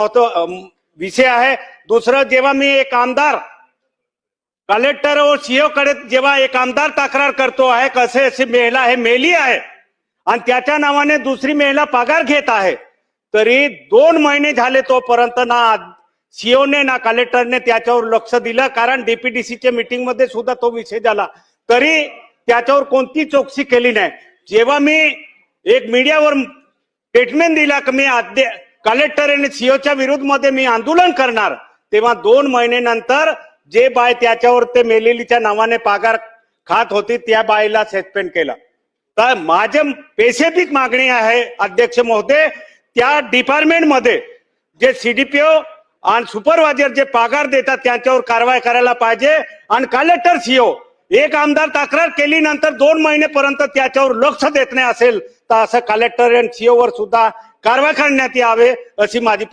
होतो विषय आहे दुसरं जेव्हा मी एक आमदार कलेक्टर व सीओ कडे जेव्हा एक आमदार तक्रार करतो आहे कसे अशी महिला हे मेली आहे। आणि त्याच्या नावाने दुसरी महिला पगार घेत आहे। तरी दोन महिने झाले तोपर्यंत ना सीओने ना कलेक्टरने त्याच्यावर लक्ष दिलं कारण डीपीडीसीच्या मीटिंगमध्ये सुद्धा तो विषय झाला। तरी त्याच्यावर कोणती चौकशी केली नाही। जेव्हा मी एक मीडियावर स्टेटमेंट दिला की मी अध्यक्ष कलेक्टर आणि सीओच्या विरुद्धमध्ये मी आंदोलन करणार. तेव्हा दोन महिन्यानंतर जे बाय त्याच्यावर ते मेलेलीच्या नावाने पागार खात होती त्या बाईला सस्पेंड केलं. तर माझे स्पेसिफिक मागणी आहे अध्यक्ष महोदय त्या डिपार्टमेंटमध्ये जे सीडीपीओ आणि सुपरवायझर जे पागार देतात त्यांच्यावर कारवाई करायला पाहिजे. आणि कलेक्टर सीओ एक आमदार तक्रार केली नंतर दोन महिनेपर्यंत त्याच्यावर लक्ष देत नाही असेल तर असं कलेक्टर आणि सीओ वर सुद्धा कारवाई करण्यात यावे अशी माझी